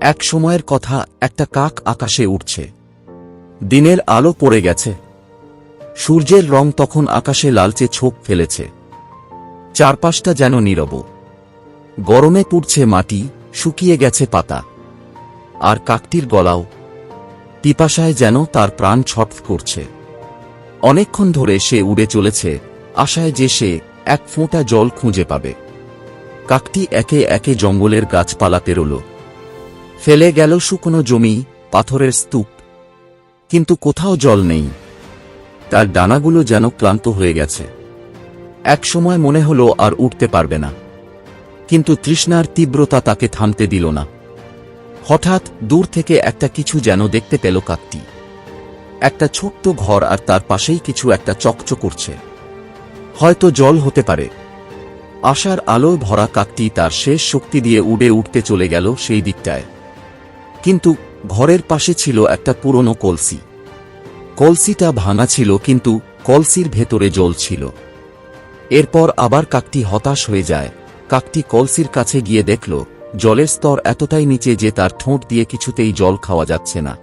এক সময়ের কথা একটা কাক আকাশে উঠছে। দিনের আলো পড়ে গেছে। সূর্যের রং তখন আকাশে লালচে ছোপ ফেলেছে। চারপাশটা যেন নীরব। গরমে পুড়ছে মাটি, শুকিয়ে গেছে পাতা। আর কাকটির গলাও পিপাসায় যেন তার প্রাণ ছট করছে। অনেকক্ষণ ধরে সে উড়ে চলেছে, আশায় যে সে এক ফোঁটা জল খুঁজে পাবে। কাকটি একে একে জঙ্গলের গাছপালা পেরোল। ফেলে গেল শুকনো জমি, পাথরের স্তূপ। কিন্তু কোথাও জল নেই। তার ডানাগুলো যেন ক্লান্ত হয়ে গেছে। এক সময় মনে হলো আর উঠতে পারবে না। কিন্তু তৃষ্ণার তীব্রতা তাকে থামতে দিল না। হঠাৎ দূর থেকে একটা কিছু যেন দেখতে পেল কাকটি। একটা ছোট্ট ঘর আর তার পাশেই কিছু একটা চকচ করছে। হয়তো জল হতে পারে। আশার আলোয় ভরা কাকটি তার শেষ শক্তি দিয়ে উড়ে উঠতে চলে গেল সেই দিকটায়। কিন্তু ঘরের পাশে ছিল একটা পুরনো কলসি। কলসিটা ভাঙা ছিল কিন্তু কলসির ভেতরে জল ছিল। এরপর আবার কাকটি হতাশ হয়ে যায়। কাকটি কলসির কাছে গিয়ে দেখল, জলের স্তর এতটাই নিচে যে তার ঠোঁট দিয়ে কিছুতেই জল খাওয়া যাচ্ছে না।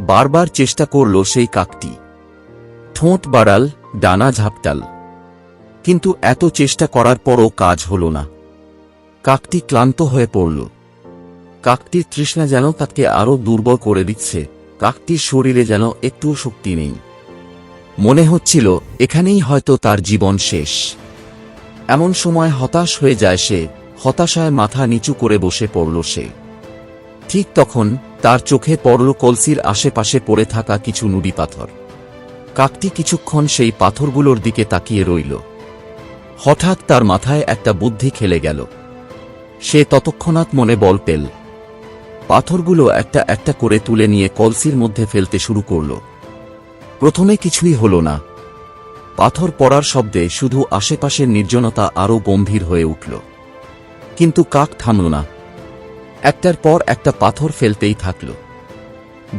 বারবার চেষ্টা করল সেই কাকটি। ঠোঁট বাড়াল, ডানা ঝাপটাল। কিন্তু এত চেষ্টা করার পরও কাজ হল না। কাকটি ক্লান্ত হয়ে পড়ল। কাকটির তৃষ্ণা যেন তাকে আরও দুর্বল করে দিচ্ছে, কাকটির শরীরে যেন একটুও শক্তি নেই। মনে হচ্ছিল, এখানেই হয়তো তার জীবন শেষ। এমন সময় হতাশ হয়ে যায় সে, হতাশায় মাথা নিচু করে বসে পড়ল সে। ঠিক তখন, তার চোখে পড়ল কলসির আশেপাশে পড়ে থাকা কিছু নুড়ি পাথর। কাকটি কিছুক্ষণ সেই পাথরগুলোর দিকে তাকিয়ে রইল। হঠাৎ তার মাথায় একটা বুদ্ধি খেলে গেল। সে ততক্ষণাৎ মনে বল পেল পাথরগুলো একটা একটা করে তুলে নিয়ে কলসির মধ্যে ফেলতে শুরু করল। প্রথমে কিছুই হল না। পাথর পড়ার শব্দে শুধু আশেপাশের নির্জনতা আরও গম্ভীর হয়ে উঠল। কিন্তু কাক থামল না। একটার পর একটা পাথর ফেলতেই থাকল।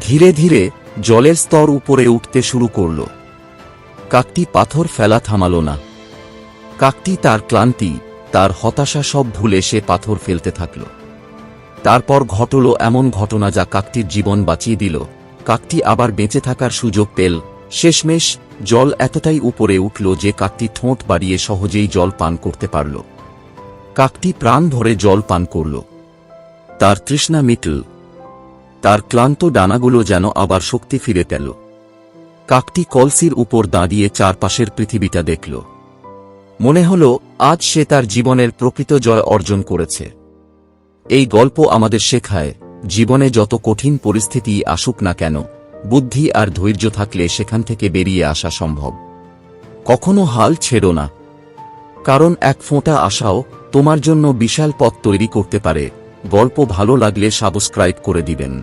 ধীরে ধীরে জলের স্তর উপরে উঠতে শুরু করল। কাকটি পাথর ফেলা থামাল না। কাকটি তার ক্লান্তি, তার হতাশা সব ভুলে সে পাথর ফেলতে থাকল। তারপর ঘটল এমন ঘটনা যা কাকটির জীবন বাঁচিয়ে দিল। কাকটি আবার বেঁচে থাকার সুযোগ পেল। শেষমেশ, জল এতটাই উপরে উঠল যে কাকটি ঠোঁট বাড়িয়ে সহজেই জল পান করতে পারল। কাকটি প্রাণ ধরে জল পান করল। তার তৃষ্ণা মিটল। তার ক্লান্ত ডানাগুলো যেন আবার শক্তি ফিরে পেল। কাকটি কলসির উপর দাঁড়িয়ে চারপাশের পৃথিবীটা দেখল। মনে হল, আজ সে তার জীবনের প্রকৃত জয় অর্জন করেছে। এই গল্প আমাদের শেখায়, জীবনে যত কঠিন পরিস্থিতি আসুক না কেন, বুদ্ধি আর ধৈর্য থাকলে সেখান থেকে বেরিয়ে আসা সম্ভব। কখনো হাল ছেড়ো না। কারণ এক ফোঁটা আশাও তোমার জন্য বিশাল পথ তৈরি করতে পারে। গল্প ভালো লাগলে সাবস্ক্রাইব করে দিবেন।